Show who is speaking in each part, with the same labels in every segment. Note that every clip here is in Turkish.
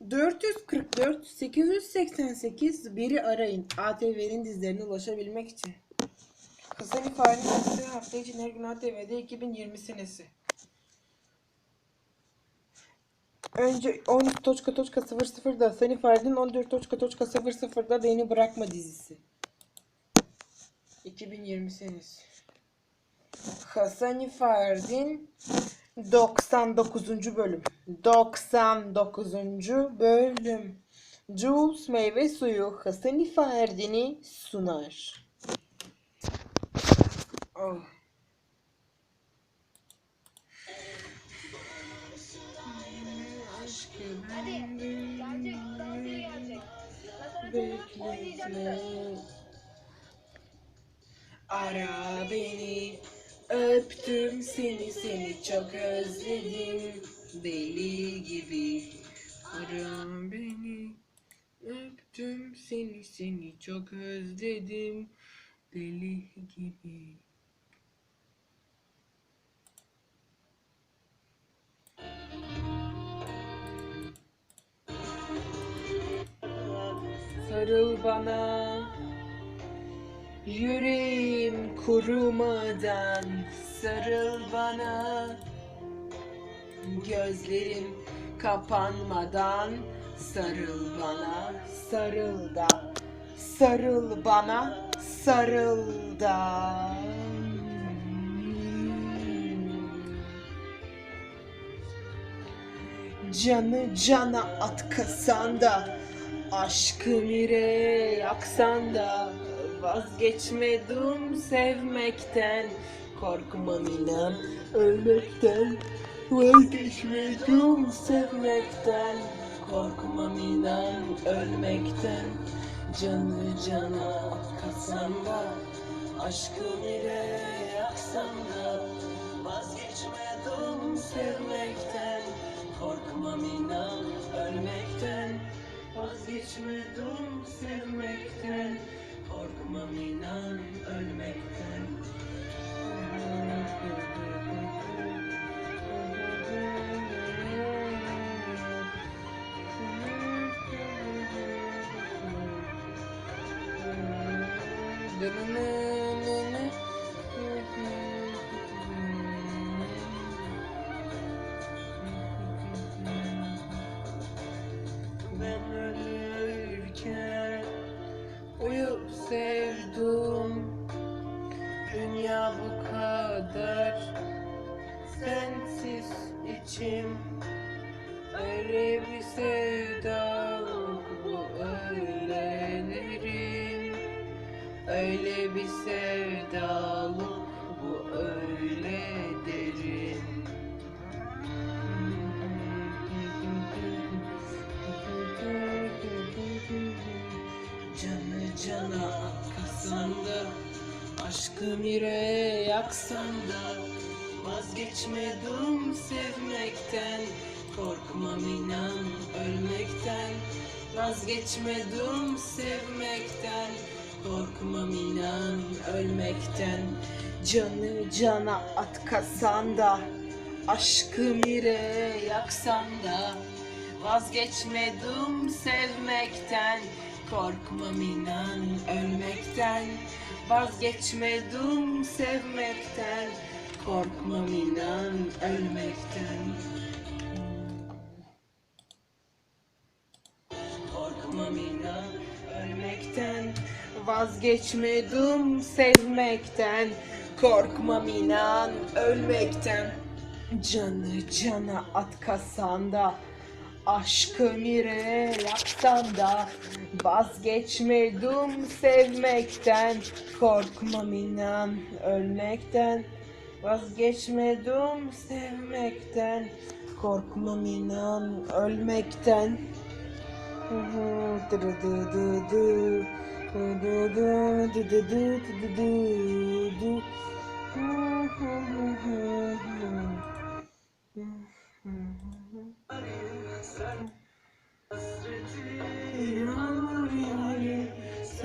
Speaker 1: 444 888 biri arayın. ATV'nin dizlerine ulaşabilmek için. Kısa bir faaliyet hafta için her gün ATV'de 2020 senesi. Önce 13 Toçka Toçka 00'da Sani Ferdin 14 Toçka Toçka 00'da Beni Bırakma dizisi. 2020 senesi. Hasani Ferdin 99. bölüm. 99. bölüm. Jules meyve suyu Hasani Faherdin'i sunar. Oh. Ara beni. Öptüm seni seni çok özledim. Deli gibi Ara beni. Öptüm seni seni çok özledim. Deli gibi. Sarıl bana Yüreğim kurumadan sarıl bana. Gözlerim kapanmadan sarıl bana Sarıl da sarıl bana sarıl da. Canı cana at kasanda Aşkım ile yaksan da Vazgeçmedim sevmekten Korkmam inan ölmekten. Vazgeçmedim sevmekten Korkmam inan ölmekten. Canı cana at kasanda Aşkım ile yaksan da. Vazgeçmedim sevmekten Korkmam inan ölmekten. Vazgeçmedim sevmekten Korkmam inan ölmekten. Ben Aşkım yüreğe yaksan da Vazgeçmedim sevmekten. Korkmam inan ölmekten. Vazgeçmedim sevmekten. Korkmam inan ölmekten. Canı cana at kasan da Aşkım yüreğe yaksan da Vazgeçmedim sevmekten. Korkmam inan ölmekten Vazgeçmedim sevmekten Korkmam inan ölmekten. Korkmam inan ölmekten Vazgeçmedim sevmekten Korkmam inan ölmekten. Canı cana at kasanda Aşkım ile yaksan da Vazgeçmedim sevmekten. Korkmam inan ölmekten. Vazgeçmedim sevmekten. Korkmam inan ölmekten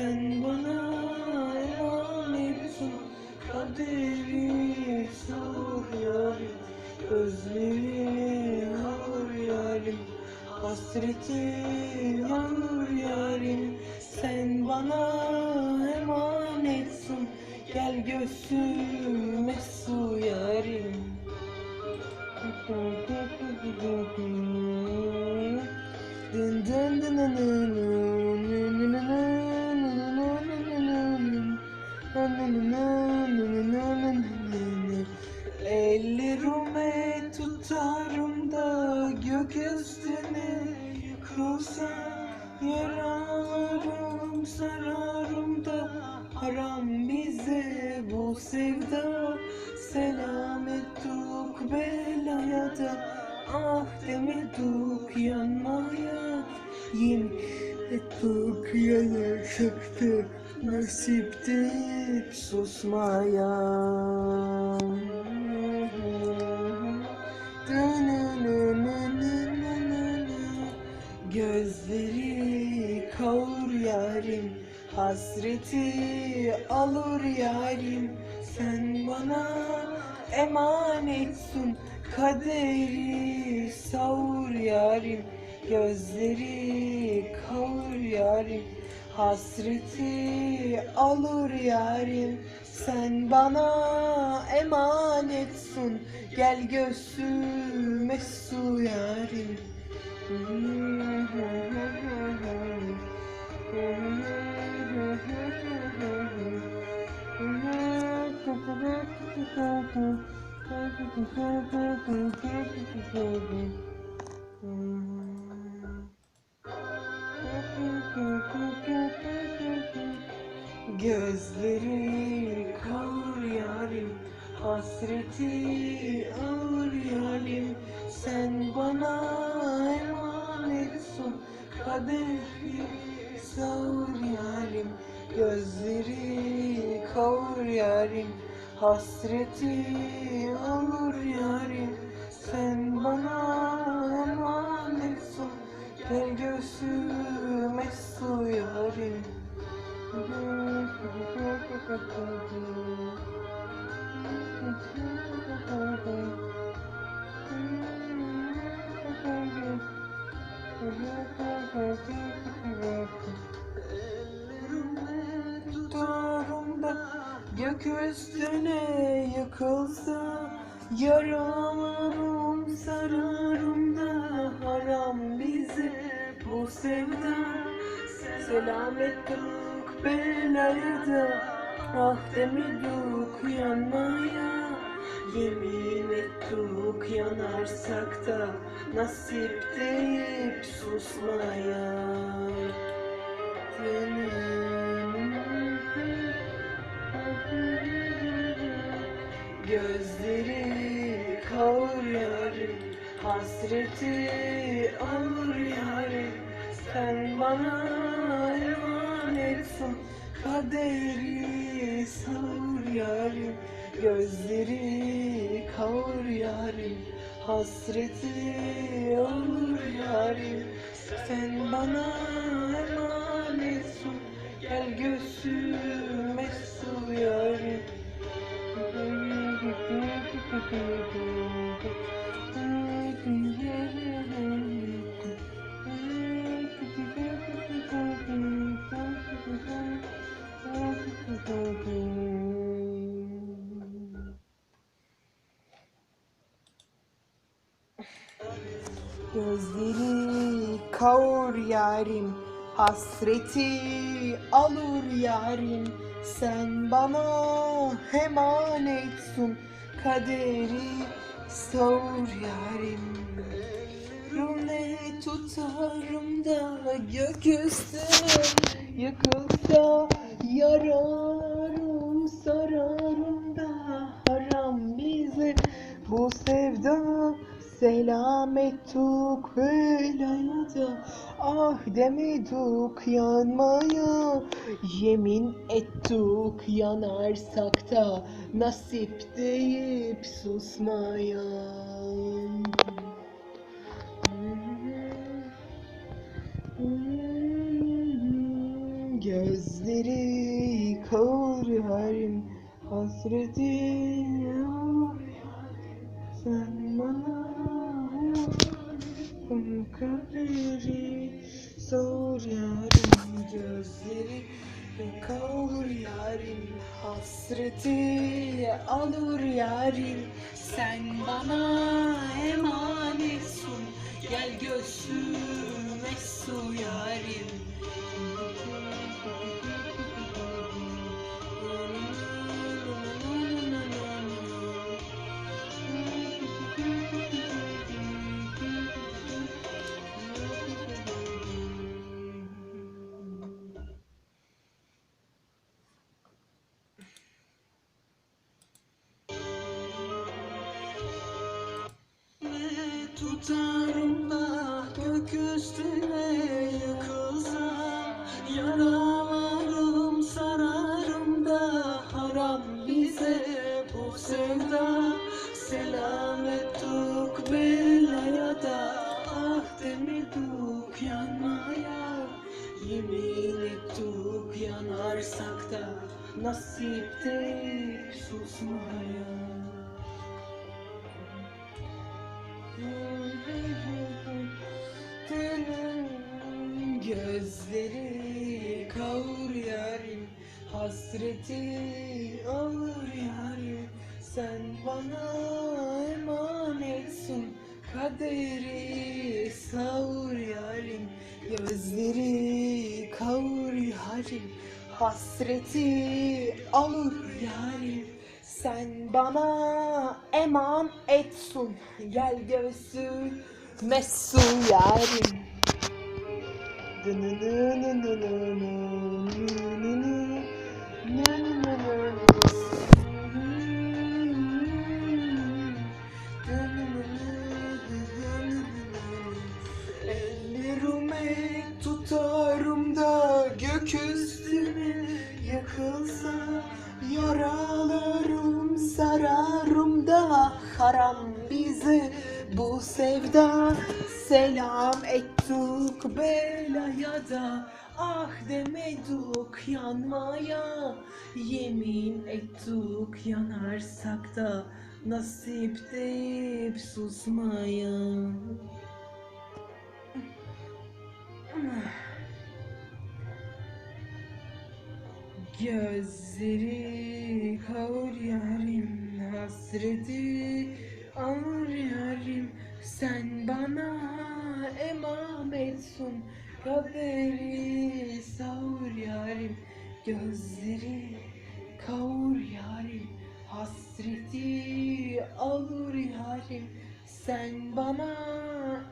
Speaker 1: sen bana emanetsin. Kaderi sor yarim, gözlerimi ağır yarim. Hasreti yanır yarim Sen bana emanetsin. Gel göğsüme su yarim Dın dın. Ellerime tutarım da gökyüzüne yıkılsa Yararım sararım da haram bize bu sevda Selamet duk belaya da ah demedik yanmaya. Yemin ettik yanarsak da nasipte hep susmaya. Gözleri kavur yarim. Hasreti alır yarim. Sen bana emanetsin Kaderi savur yarim Gözleri kavur yarim. Hasreti alır yarim Sen bana emanetsin. Gel göğsüme su yarim Gözleri kavur yarim Hasreti ağır yarim. Sen bana emanetsin Kaderi sağır yarim. Gözleri kavur yarim Hasreti ağır yarim Sen bana emanetsin. Gel göğsüme su yarim Yaralarım sararım da haram bize bu sevda. Selametlik belaya da ah demedik yanmaya. Yemin ettik yanarsak da nasip deyip susmaya. Gözleri kavur yarim Hasreti alır yarim. Sen bana emanetsin. Kaderi savur yarim. Gözleri kavur yarim. Hasreti alır yarim. Sen bana emanetsin. Gel göğsüme su yarim Gözleri kavur yarim Hasreti alır yarim. Sen bana emanetsin Kaderi savur yarim. Rune tutarım da gökyüzü Yıkılsa yararım sararım da Haram bize bu sevda Selamettuk velayada Ah demedik yanmaya Yemin ettik yanarsak da Nasip deyip susmaya Gözleri kavur yarim Hasreti sen bana kaderi gözleri Kavur yarim hasreti alır yarim. Sen bana emanetsin Gel göğsüme su yarim demeduk yanmaya Yemin ettik yanarsak da nasipte susmaya. Gözleri kavur yarim Hasreti alır yarim Kaderi savur yarim Gözleri kavur yarim. Hasreti alır yarim Sen bana eman etsun. Gel göğsün mesu yarim. Ellerime ah demedik yanmaya Yemin ettik yanarsak da nasip deyip susmaya. Gözleri kavur yarim hasreti alır yarim. Sen bana emametsun kaderi savur yarim gözleri kavur yarim hasreti alır yarim sen bana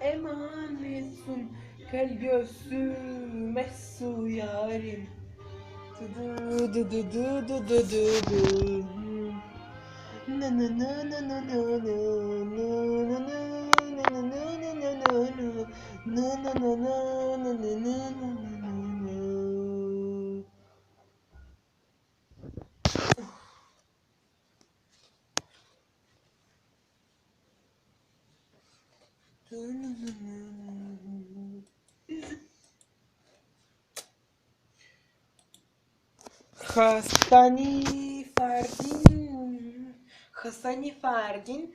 Speaker 1: emanetsun gel göğsüme su yarim Du du du du du du du du. Na na na na na na na na na na na na na na na na. Na Хасани Фардин. Хасани Фардин.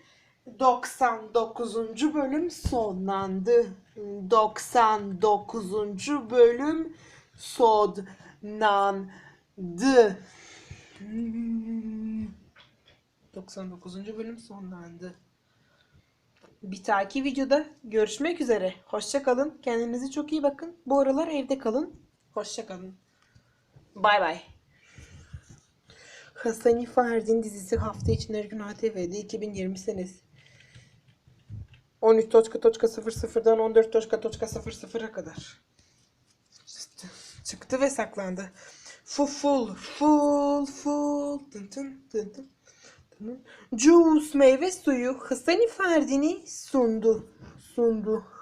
Speaker 1: Na na na na na. Hasani Ferdin Hasani Ferdin 99. bölüm sonlandı. 99. bölüm sonlandı. 99. bölüm sonlandı. Bir dahaki videoda görüşmek üzere. Hoşça kalın. Kendinize çok iyi bakın. Bu aralar evde kalın. Hoşça kalın. Bay bay. Hasani Ferdin dizisi hafta için her gün ATV'de 2020 senesi. 13.00'dan 14.00'a kadar. Çıktı ve saklandı. Full full full full tın tın tın. tın. Juice meyve suyu Hasani Ferdin'i sundu. Sundu.